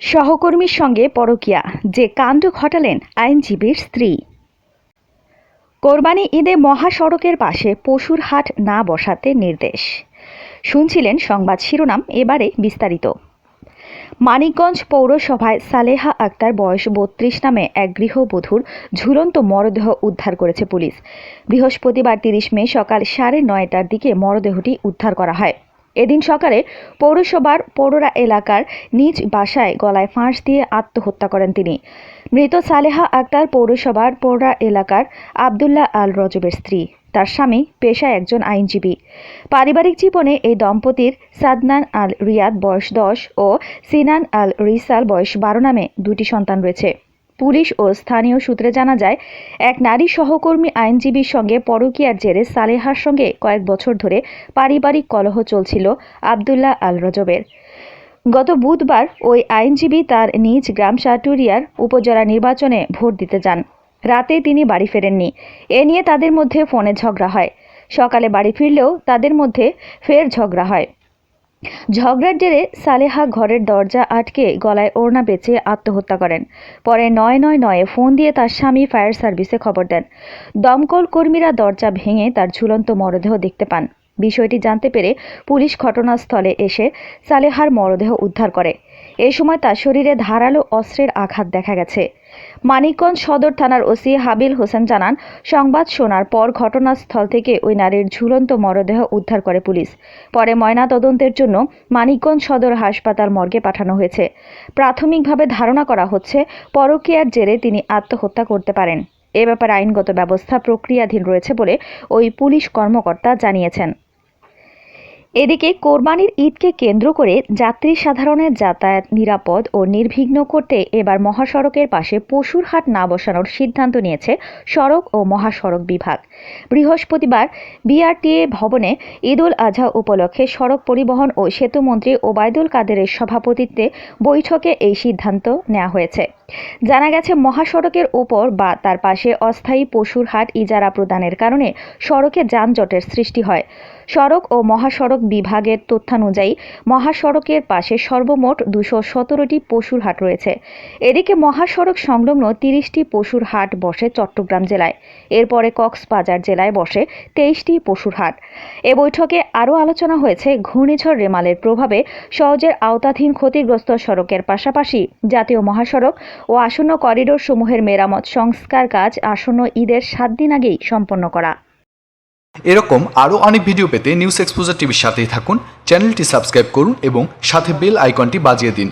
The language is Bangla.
সহকর্মীর সঙ্গে পরকিয়া, যে কাণ্ড ঘটালেন আইনজীবীর স্ত্রী। কোরবানি ঈদে মহাসড়কের পাশে পশুর হাট না বসাতে নির্দেশ। শুনছিলেন সংবাদ শিরোনাম, এবারে বিস্তারিত। মানিকগঞ্জ পৌরসভায় সালেহা আক্তার, বয়স বত্রিশ নামে এক গৃহবধূর ঝুলন্ত মরদেহ উদ্ধার করেছে পুলিশ। বৃহস্পতিবার তিরিশ মে সকাল সাড়ে নয়টার দিকে মরদেহটি উদ্ধার করা হয়। এদিন সকালে পৌরসভার পৌররা এলাকার নিজ বাসায় গলায় ফাঁস দিয়ে আত্মহত্যা করেন তিনি। মৃত সালেহা আক্তার পৌরসভার পৌরা এলাকার আবদুল্লাহ আল রজবের স্ত্রী। তার স্বামী পেশায় একজন আইনজীবী। পারিবারিক জীবনে এই দম্পতির সাদনান আল রিয়াদ বয়স দশ ও সিনান আল রিসাল বয়স বারো নামে দুটি সন্তান রয়েছে। পুলিশ ও স্থানীয় সূত্রে জানা যায়, এক নারী সহকর্মী আইনজীবীর সঙ্গে পরকীয়ার জেরে সালেহার সঙ্গে কয়েক বছর ধরে পারিবারিক কলহ চলছিল আবদুল্লাহ আল রজবের। গত বুধবার ওই আইনজীবী তার নিজ গ্রাম সাটুরিয়ার উপজেলা নির্বাচনে ভোট দিতে যান। রাতে তিনি বাড়ি ফেরেননি। এ নিয়ে তাদের মধ্যে ফোনে ঝগড়া হয়। সকালে বাড়ি ফিরলেও তাদের মধ্যে ফের ঝগড়া হয়। ঝগড়ার জেরে সালেহা ঘরের দরজা আটকে গলায় ওড়না বেঁচে আত্মহত্যা করেন। পরে নয় নয় নয়ে ফোন দিয়ে তার স্বামী ফায়ার সার্ভিসে খবর দেন। দমকল কর্মীরা দরজা ভেঙে তার ঝুলন্ত মরদেহ দেখতে পান। বিষয়টি জানতে পেরে পুলিশ ঘটনাস্থলে এসে সালেহার মরদেহ উদ্ধার করে। এ সময় তার শরীরে ধারালো অস্ত্রের আঘাত দেখা গেছে। মানিকগঞ্জ সদর থানার ওসি হাবিল হোসেন জানান, সংবাদ শোনার পর ঘটনাস্থল থেকে ওই নারীর ঝুলন্ত মরদেহ উদ্ধার করে পুলিশ। পরে ময়নাতদন্তের জন্য মানিকগঞ্জ সদর হাসপাতাল মর্গে পাঠানো হয়েছে। প্রাথমিকভাবে ধারণা করা হচ্ছে, পরকীয়ার জেরে তিনি আত্মহত্যা করতে পারেন। এ ব্যাপারে আইনগত ব্যবস্থা প্রক্রিয়াধীন রয়েছে বলে ওই পুলিশ কর্মকর্তা জানিয়েছেন। এদিকে কোরবানির ঈদকে কেন্দ্র করে যাত্রী সাধারণের যাতায়াত নিরাপদ ও নির্বিঘ্ন করতে এবার মহাসড়কের পাশে পশুর হাট না বসানোর সিদ্ধান্ত নিয়েছে সড়ক ও মহাসড়ক বিভাগ। বৃহস্পতিবার বিআরটিএ ভবনে ঈদুল আজহা উপলক্ষে সড়ক পরিবহন ও সেতুমন্ত্রী ওবায়দুল কাদেরের সভাপতিত্বে বৈঠকে এই সিদ্ধান্ত নেওয়া হয়েছে। জানা গেছে, মহাসড়কের ওপর বা তার পাশে অস্থায়ী পশুর হাট ইজারা প্রদানের কারণে সড়কে যানজটের সৃষ্টি হয়। সড়ক ও মহাসড়ক বিভাগের তথ্যানুযায়ী মহাসড়কের পাশে সর্বমোট দুশো সতেরোটি পশুর হাট রয়েছে। এদিকে মহাসড়ক সংলগ্ন তিরিশটি পশুর হাট বসে চট্টগ্রাম জেলায়। এরপরে কক্সবাজার জেলায় বসে তেইশটি পশুর হাট। এ বৈঠকে আরও আলোচনা হয়েছে ঘূর্ণিঝড় রেমালের প্রভাবে সহজের আওতাধীন ক্ষতিগ্রস্ত সড়কের পাশাপাশি জাতীয় মহাসড়ক ও আসন্ন করিডোর সমূহের মেরামত, সংস্কার কাজ আসন্ন ঈদের সাত দিন আগেই সম্পন্ন করা। এরকম আরও অনেক ভিডিও পেতে নিউজ এক্সপোজার টিভির সাথেই থাকুন, চ্যানেলটি সাবস্ক্রাইব করুন এবং সাথে বেল আইকনটি বাজিয়ে দিন।